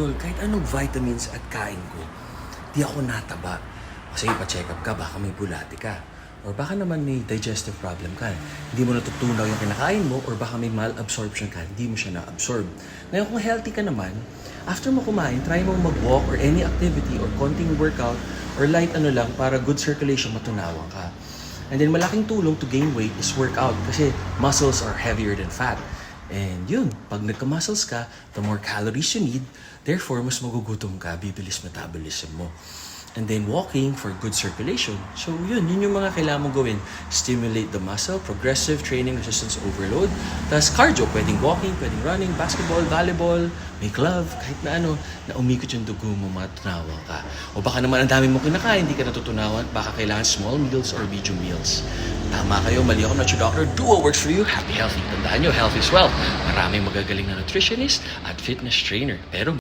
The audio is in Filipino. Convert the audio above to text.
idol, kahit anong vitamins at kain ko, di ako nataba. Kasi ipa-check up ka, baka may bulati ka. Or baka naman may digestive problem ka. Hindi mo natutunaw yung kinakain mo or baka may malabsorption ka, hindi mo siya na-absorb. Ngayon kung healthy ka naman, after mo kumain, try mo mag-walk or any activity or konting workout or light ano lang para good circulation matunawan ka. And then malaking tulong to gain weight is workout kasi muscles are heavier than fat. And yun, pag nagka-muscles ka, the more calories you need, therefore mas magugutom ka, bibilis metabolism mo. And then walking for good circulation. So yun, yun yung mga kailangan mong gawin. Stimulate the muscle, progressive training resistance overload. Tapos cardio, pwedeng walking, pwedeng running, basketball, volleyball, may glove, kahit na ano, na umikot yung dugo mo, matunawa ka. O baka naman ang dami mong kinakain, hindi ka natutunawan, baka kailangan small meals or medium meals. Tama kayo, mali ako, not your doctor. Do what works for you. Happy, healthy. Tandaan nyo, health is wealth. Maraming magagaling na nutritionist at fitness trainer. Pero